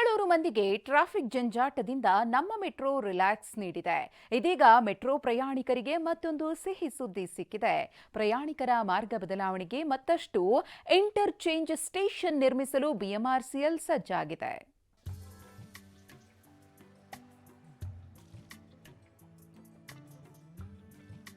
ಬೆಂಗಳೂರು ಮಂದಿಗೆ ಟ್ರಾಫಿಕ್ ಜಂಜಾಟದಿಂದ ನಮ್ಮ metro relax ನೀಡಿದೆ. ಇದೀಗ ಮೆಟ್ರೋ ಪ್ರಯಾಣಿಕರಿಗೆ ಮತ್ತೊಂದು ಸಿಹಿ ಸುದ್ದಿ ಸಿಕ್ಕಿದೆ. ಪ್ರಯಾಣಿಕರ ಮಾರ್ಗ ಬದಲಾವಣೆಗೆ ಮತ್ತಷ್ಟು ಇಂಟರ್ಚೇಂಜ್ ಸ್ಟೇಷನ್ ನಿರ್ಮಿಸಲು ಬಿಎಂಆರ್ಸಿಎಲ್ ಸಜ್ಜಾಗಿದೆ.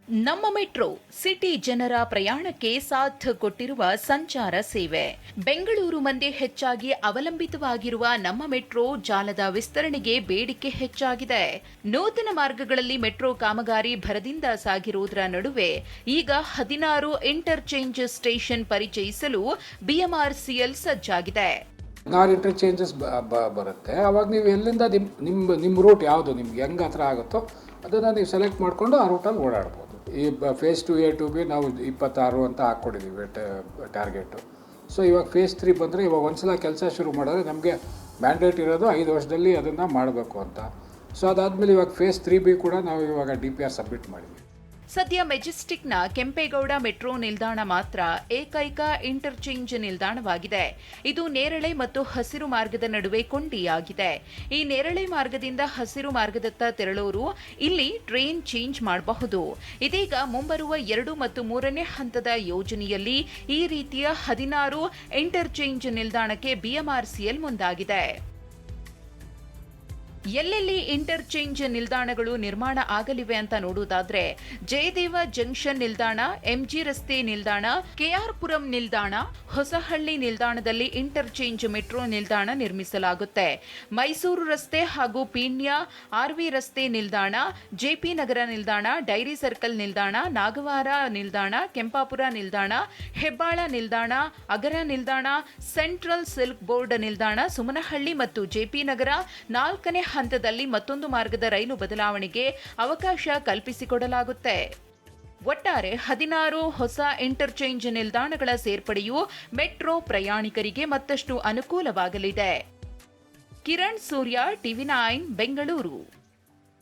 ನಮ್ಮ ಮೆಟ್ರೋ ಸಿಟಿ ಜನರ ಪ್ರಯಾಣಕ್ಕೆ ಸಾಥ್ ಕೊಟ್ಟಿರುವ ಸಂಚಾರ ಸೇವೆ. ಬೆಂಗಳೂರು ಮಂದಿ ಹೆಚ್ಚಾಗಿ ಅವಲಂಬಿತವಾಗಿರುವ ನಮ್ಮ ಮೆಟ್ರೋ ಜಾಲದ ವಿಸ್ತರಣೆಗೆ ಬೇಡಿಕೆ ಹೆಚ್ಚಾಗಿದೆ. ನೂತನ ಮಾರ್ಗಗಳಲ್ಲಿ ಮೆಟ್ರೋ ಕಾಮಗಾರಿ ಭರದಿಂದ ಸಾಗಿರುವುದರ ನಡುವೆ ಈಗ ಹದಿನಾರು ಇಂಟರ್ಚೇಂಜ್ ಸ್ಟೇಷನ್ ಪರಿಚಯಿಸಲು ಬಿಎಂಆರ್ಸಿಎಲ್ ಸಜ್ಜಾಗಿದೆ. ನಾರ್ ಇಂಟರ್ಚೇಂಜಸ್ ಬರುತ್ತೆ. ಅವಾಗ ನೀವು ಎಲ್ಲಿಂದ ನಿಮ್ಮ ನಿಮ್ಮ ರೂಟ್ ಯಾವುದು, ನಿಮ್ಗೆ ಹೆಂಗೆ ಹತ್ರ ಆಗುತ್ತೋ ಅದನ್ನು ನೀವು ಸೆಲೆಕ್ಟ್ ಮಾಡಿಕೊಂಡು ಆ ರೂಟಲ್ಲಿ ಓಡಾಡ್ಬೋದು. ಈ phase two A to B ನಾವು ಇಪ್ಪತ್ತಾರು ಅಂತ ಹಾಕ್ಕೊಂಡಿದ್ದೀವಿ ಟಾರ್ಗೆಟು ಸೊ ಇವಾಗ ಫೇಸ್ ತ್ರೀ ಬಂದರೆ ಇವಾಗ ಒಂದ್ಸಲ ಕೆಲಸ ಶುರು ಮಾಡಿದ್ರೆ ನಮಗೆ ಮ್ಯಾಂಡೇಟ್ ಇರೋದು ಐದು ವರ್ಷದಲ್ಲಿ ಅದನ್ನು ಮಾಡಬೇಕು ಅಂತ. ಸೊ ಅದಾದಮೇಲೆ ಇವಾಗ ಫೇಸ್ ತ್ರೀ ಬಿ ಕೂಡ ನಾವು ಇವಾಗ ಡಿ ಪಿ ಆರ್ ಸಬ್ಮಿಟ್ ಮಾಡಿದ್ವಿ. ಸದ್ಯ ಮೆಜೆಸ್ಟಿಕ್ನ ಕೆಂಪೇಗೌಡ ಮೆಟ್ರೋ ನಿಲ್ದಾಣ ಮಾತ್ರ ಏಕೈಕ ಇಂಟರ್ಚೇಂಜ್ ನಿಲ್ದಾಣವಾಗಿದೆ. ಇದು ನೇರಳೆ ಮತ್ತು ಹಸಿರು ಮಾರ್ಗದ ನಡುವೆ ಕೊಂಡಿಯಾಗಿದೆ. ಈ ನೇರಳೆ ಮಾರ್ಗದಿಂದ ಹಸಿರು ಮಾರ್ಗದತ್ತ ತೆರಳೋರು ಇಲ್ಲಿ ಟ್ರೈನ್ ಚೇಂಜ್ ಮಾಡಬಹುದು. ಇದೀಗ ಮುಂಬರುವ ಎರಡು ಮತ್ತು ಮೂರನೇ ಹಂತದ ಯೋಜನೆಯಲ್ಲಿ ಈ ರೀತಿಯ ಹದಿನಾರು ಇಂಟರ್ಚೇಂಜ್ ನಿಲ್ದಾಣಕ್ಕೆ ಬಿಎಂಆರ್ಸಿಎಲ್ ಮುಂದಾಗಿದೆ. ಎಲ್ಲೆಲ್ಲಿ ಇಂಟರ್ಚೇಂಜ್ ನಿಲ್ದಾಣಗಳು ನಿರ್ಮಾಣ ಆಗಲಿವೆ ಅಂತ ನೋಡುವುದಾದ್ರೆ, ಜಯದೇವ ಜಂಕ್ಷನ್ ನಿಲ್ದಾಣ, ಎಂಜಿ ರಸ್ತೆ ನಿಲ್ದಾಣ, ಕೆಆರ್ಪುರಂ ನಿಲ್ದಾಣ, ಹೊಸಹಳ್ಳಿ ನಿಲ್ದಾಣದಲ್ಲಿ ಇಂಟರ್ಚೇಂಜ್ ಮೆಟ್ರೋ ನಿಲ್ದಾಣ ನಿರ್ಮಿಸಲಾಗುತ್ತೆ. ಮೈಸೂರು ರಸ್ತೆ ಹಾಗೂ ಪೀಣ್ಯ, ಆರ್ವಿ ರಸ್ತೆ ನಿಲ್ದಾಣ, ಜೆಪಿ ನಗರ ನಿಲ್ದಾಣ, ಡೈರಿ ಸರ್ಕಲ್ ನಿಲ್ದಾಣ, ನಾಗವಾರ ನಿಲ್ದಾಣ, ಕೆಂಪಾಪುರ ನಿಲ್ದಾಣ, ಹೆಬ್ಬಾಳ ನಿಲ್ದಾಣ, ಅಗರ ನಿಲ್ದಾಣ, ಸೆಂಟ್ರಲ್ ಸಿಲ್ಕ್ ಬೋರ್ಡ್ ನಿಲ್ದಾಣ, ಸುಮನಹಳ್ಳಿ ಮತ್ತು ಜೆಪಿ ನಗರ, ನಾಲ್ಕನೇ ಹಂತದಲ್ಲಿ ಮತ್ತೊಂದು ಮಾರ್ಗದ ರೈಲು ಬದಲಾವಣೆಗೆ ಅವಕಾಶ ಕಲ್ಪಿಸಿಕೊಡಲಾಗುತ್ತೆ. ಒಟ್ಟಾರೆ ಹದಿನಾರು ಹೊಸ ಇಂಟರ್ಚೇಂಜ್ ನಿಲ್ದಾಣಗಳ ಸೇರ್ಪಡೆಯು ಮೆಟ್ರೋ ಪ್ರಯಾಣಿಕರಿಗೆ ಮತ್ತಷ್ಟು ಅನುಕೂಲವಾಗಲಿದೆ. Kiran Surya, TV nine, Bengaluru.